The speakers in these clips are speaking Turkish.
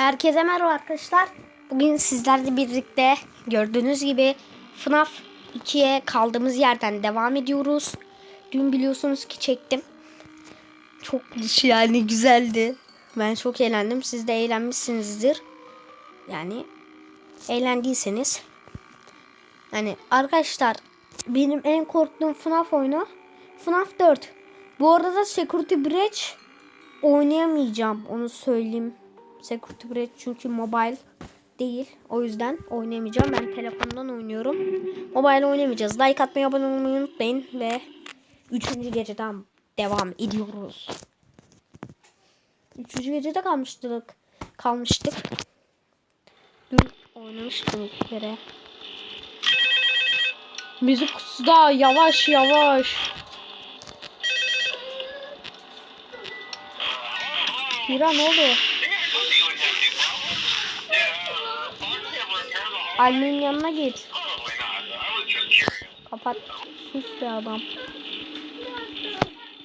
Herkese merhaba arkadaşlar. Bugün sizlerle birlikte gördüğünüz gibi FNAF 2'ye kaldığımız yerden devam ediyoruz. Dün biliyorsunuz ki çektim. Çok yani güzeldi. Ben çok eğlendim. Siz de eğlenmişsinizdir. Yani eğlendiyseniz. Yani arkadaşlar benim en korktuğum FNAF oyunu FNAF 4. Bu arada Security Breach oynayamayacağım. Onu söyleyeyim. Security Breach çünkü mobile değil. O yüzden oynayamayacağım. Ben telefondan oynuyorum. Mobile oynamayacağız. Like atmayı, abone olmayı unutmayın. Ve 3. geceden devam ediyoruz. 3. gecede kalmıştık. Kalmıştık. Dün oynamıştım bir kere. Müzik da yavaş yavaş. Hira ne oldu? Almin yanına git. Kapat. Sus be adam.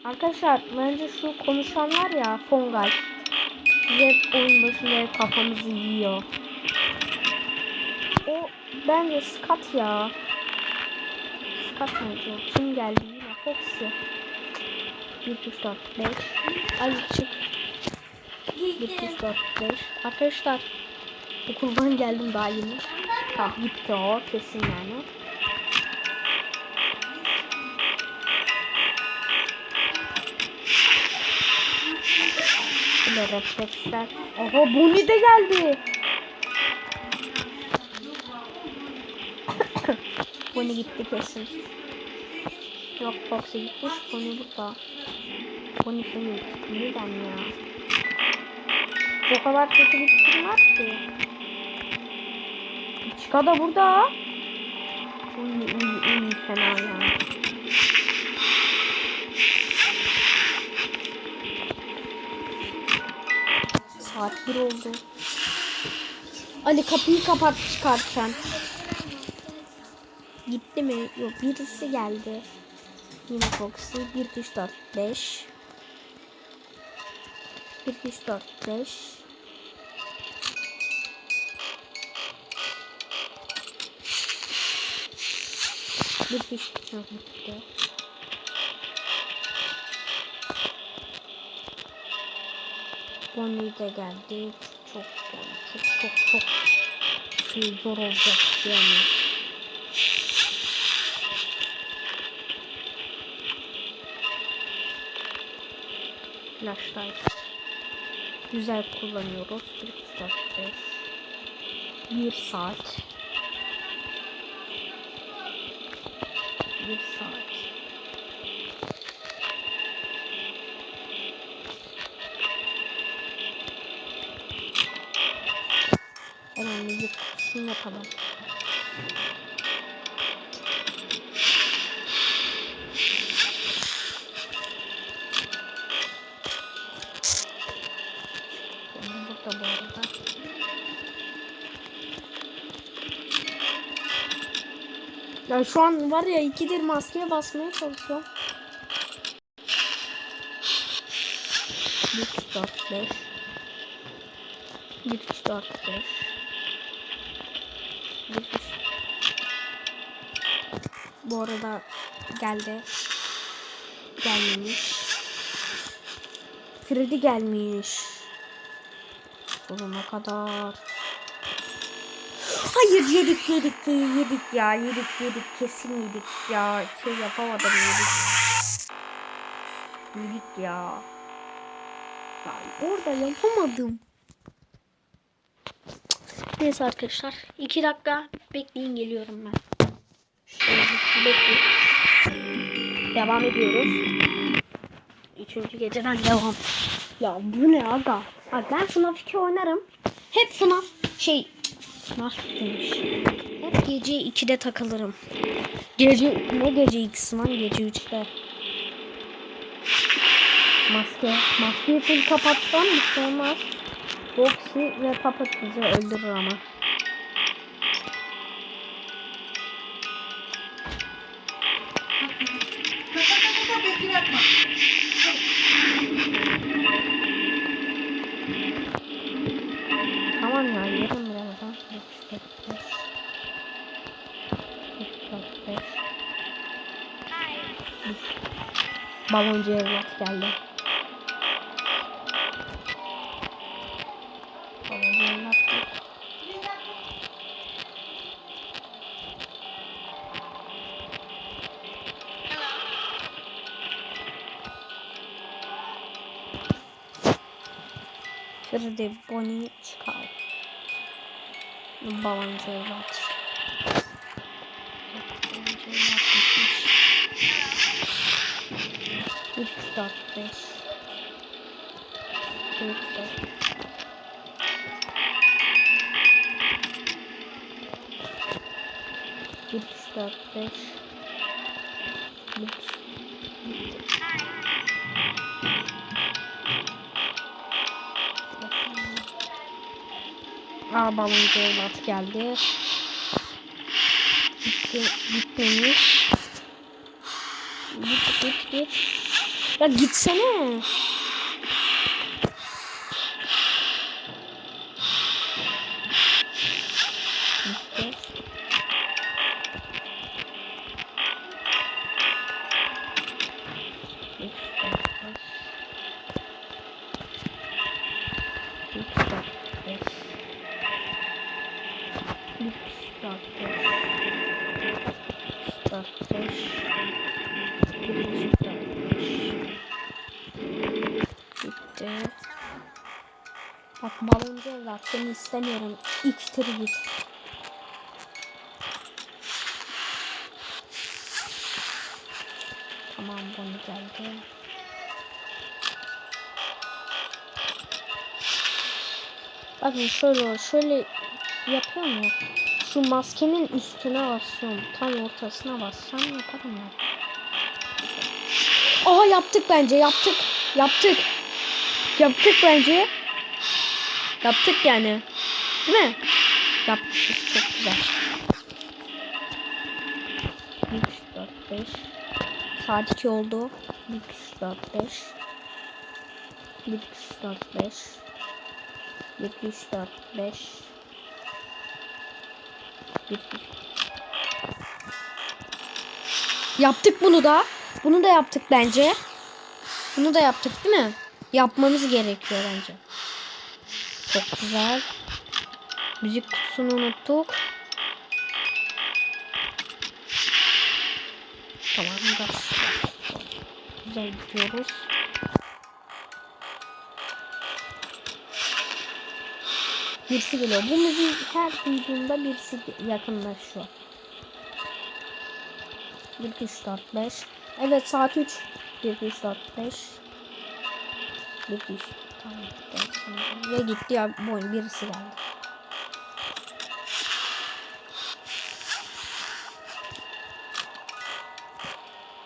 Arkadaşlar bence şu konuşan var ya Fongal. Bize oyun başında hep kafamızı yiyor. O bence Scott ya. Scott bence. Kim geldi yine? Foxy. 1, 2, 3, 4, 5. Ali çık. 1, 2, 3, 4, 5. Arkadaşlar okuldan geldim daha yeni. Tamam gitti o kesin yani. Böyle refleksler. Oha Bonnie de geldi. Bonnie gitti kesin. Yok Fox'a gitmiş. Bonnie burada. Bonnie seni neden ya? O kadar kötü bir fikrim var ki. Chica da burada. Uy uy uy fena ya. Saat bir oldu. Ali kapıyı kapat çıkarken. Gitti mi? Yok birisi geldi. Yine Foxy. 1, 2, 3, 4, 5. 1, 2, 3, 4, 5. Bir fiş çok mutlu. Bonnie de geldi. Çok yani çok çok çok şey zor olacak yani. Flashlight. Güzel kullanıyoruz. 1, 2, 4, 5. 1 saat. Bir saat. Hemen müzik kutusunu yapalım. Ya şu an var ya ikidir maskeye basmaya çalışıyorum. 1, 2, 4, 5 1, 2, 4, 5 1, 2, Bu arada geldi. Gelmemiş. Freddy gelmiş. Sonuna kadar. Hayır yedik yedik yedik ya yedik yedik kesin yedik ya şey yapamadım yedik. Yedik ya. Ben orada yapamadım. Neyse arkadaşlar. iki dakika bekleyin geliyorum ben. Şöyle bekleyin. Devam ediyoruz. Üçüncü geceden devam. Ya bu ne aga? Bak ben FNAF 2 oynarım. Hep FNAF şey FNAF demiş. Hep gece 2'de takılırım. Gece ne gece 2'si lan gece 3'te. Maske. Maskeyi full kapatsam bir şey olmaz. Foxy ve Puppet bizi öldürür ama. Yerim Baloncu evlat geldi. Baloncu evlat geldi. Freddy, Bonnie, çıkar. Baloncu evlat. 3, 4, 5. 3, 4. Bir, üç, dört, beş. Bir, üç, Aa baloncu evlat geldi. Gitti, gitmemiş. Git git git. Ya gitsene. Baloncu evlat istemiyorum. İçtir git. Tamam bunu geldi. Bakın şöyle şöyle yapıyorum ya. Şu maskenin üstüne basıyorum. Tam ortasına bassam yaparım ya. Aha yaptık bence yaptık. Yaptık. Yaptık bence. Yaptık yani. Değil mi? Yapmışız çok güzel. 3, 4, 5. Saat 2 oldu. 1, 3, 4, 5. 1, 3, 4, 5. 1, 3, 4, 5. 1, 3. Yaptık bunu da. Bunu da yaptık bence. Bunu da yaptık değil mi? Yapmamız gerekiyor bence. Çok güzel. Müzik kutusunu unuttuk. Tamam. Güzel gidiyoruz. Birisi geliyor. Bu müziği her duyduğumda birisi yakınlaşıyor. 1, 2, 3, 4, 5. Evet saat 3. 1, 2, 3, 4, 5. 1, 2, 3. Ve gitti ya bu oyun birisi geldi.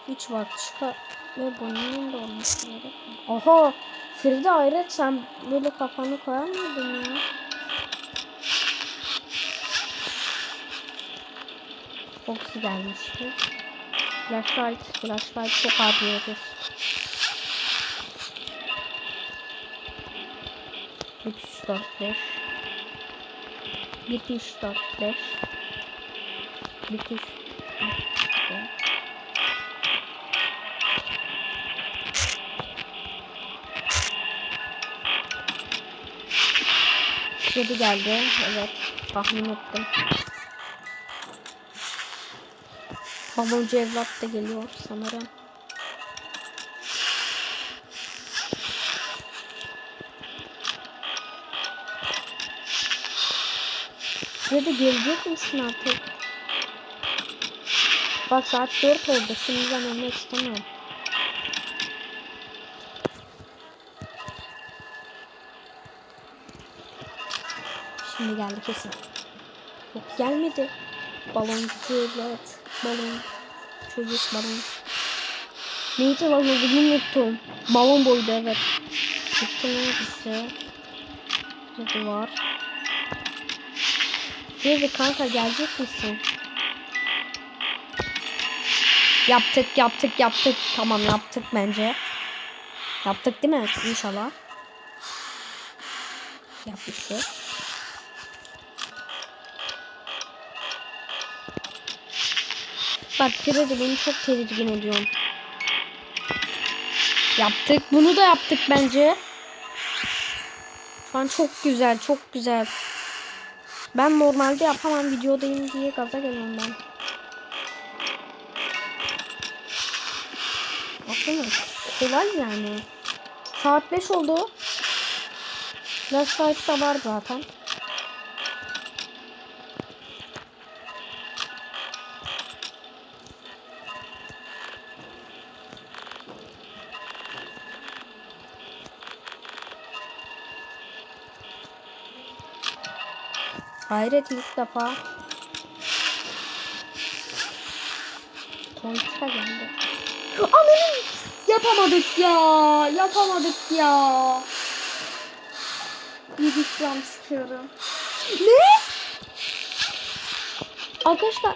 Hiç bak çıkar ve bunun da olması gerek. Oha! Feride hayret sen böyle kafanı koyar mıydın ya? Foxy gelmişti. Flashlight, flashlight çok abi 3 4 5 1 2 3 4 5 1 2 3 7 geldi. Evet. Tahmin ettim. Babamcı evlat da geliyor sanırım. Ya da gelecek misin artık? Bak saat 4 oldu. Şimdi ben ölmek istemiyorum. Şimdi geldi kesin. Yok gelmedi. Baloncu evlat. Balon. Çocuk balon. Neydi lan bunu unuttum. Balon boydu evet. Gitti ne gitti. Burada var. Gezi kanka gelecek misin? Yaptık yaptık yaptık. Tamam yaptık bence. Yaptık değil mi? İnşallah. Yapmıştık. Bak kredi beni çok tedirgin ediyor. Yaptık. Bunu da yaptık bence. Şu an çok güzel, çok güzel. Ben normalde yapamam videodayım diye gaza geliyorum ben. Aslında kolay yani. Saat 5 oldu. Flashlight da var zaten. Hayret ilk defa. Kontra geldi. Ananın yapamadık ya. Yapamadık ya. Bir ikram sıkıyorum. Ne? Arkadaşlar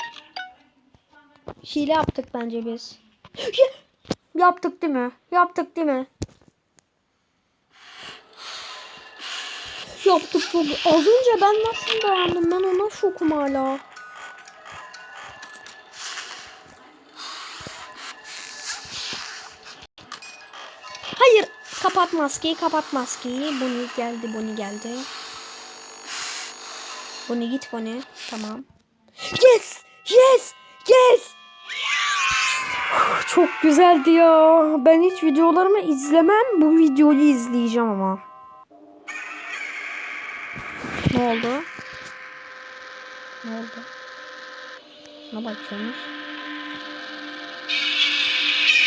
hile yaptık bence biz. Ya- Yaptık değil mi? Yaptık değil mi? Yaptık çok. Az önce ben nasıl dayandım? Ben ona şokum hala. Hayır. Kapat maskeyi, kapat maskeyi. Bonnie geldi, Bonnie geldi. Bonnie git Bonnie. Tamam. Yes! Yes! Yes! Çok güzeldi ya. Ben hiç videolarımı izlemem. Bu videoyu izleyeceğim ama. Ne oldu? Ne oldu? Ne bakıyorsunuz?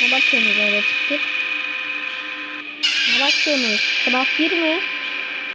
Ne bakıyorsunuz öyle tip? Ne bakıyorsunuz? Sınav bir mi?